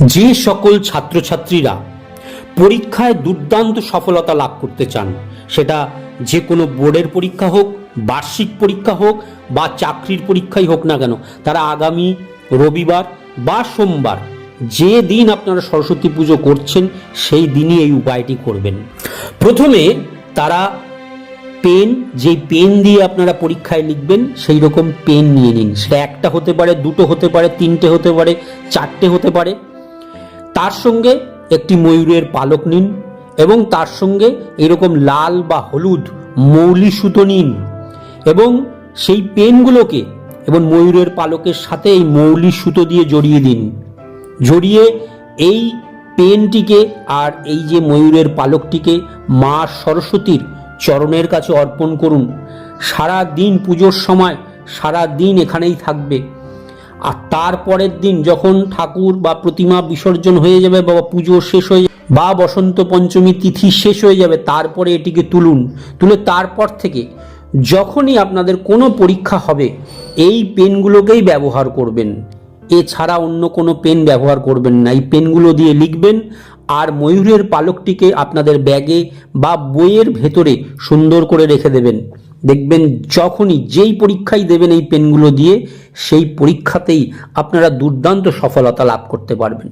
যে সকল ছাত্রছাত্রীরা পরীক্ষায় দুর্দান্ত সফলতা লাভ করতে চান, সেটা যে কোনো বোর্ডের পরীক্ষা হোক, বার্ষিক পরীক্ষা হোক বা চাকরির পরীক্ষাই হোক না কেন, তারা আগামী রবিবার বা সোমবার যে দিন আপনারা সরস্বতী পুজো করছেন, সেই দিনই এই উপায়টি করবেন। প্রথমে তারা পেন, যেই পেন দিয়ে আপনারা পরীক্ষায় লিখবেন, সেই রকম পেন নিয়ে নিন। সেটা একটা হতে পারে, দুটো হতে পারে, তিনটে হতে পারে, চারটে হতে পারে। তার সঙ্গে একটি ময়ূরের পালক নিন এবং তার সঙ্গে এরকম লাল বা হলুদ মৌলি সুতো নিন এবং সেই পেনগুলোকে এবং ময়ূরের পালকের সাথে এই মৌলি সুতো দিয়ে জড়িয়ে দিন। জড়িয়ে এই পেনটিকে আর এই যে ময়ূরের পালকটিকে মা সরস্বতীর চরণের কাছে অর্পণ করুন। সারা দিন পুজোর সময় সারা দিন এখানেই থাকবে। আর তারপরের দিন যখন ঠাকুর বা প্রতিমা বিসর্জন হয়ে যাবে বা পুজো শেষ হয়ে বা বসন্ত পঞ্চমী তিথি শেষ হয়ে যাবে, তারপরে এটিকে তুলুন। তুলে তারপর থেকে যখনই আপনাদের কোনো পরীক্ষা হবে, এই পেনগুলোকেই ব্যবহার করবেন। এছাড়া অন্য কোনো পেন ব্যবহার করবেন না। এই পেনগুলো দিয়ে লিখবেন আর ময়ূরের পালকটিকে আপনাদের ব্যাগে বা বইয়ের ভেতরে সুন্দর করে রেখে দেবেন। দেখবেন যখনই যেই পরীক্ষাই দেবেন এই পেনগুলো দিয়ে, সেই পরীক্ষাতেই আপনারা দুর্দান্ত সফলতা লাভ করতে পারবেন।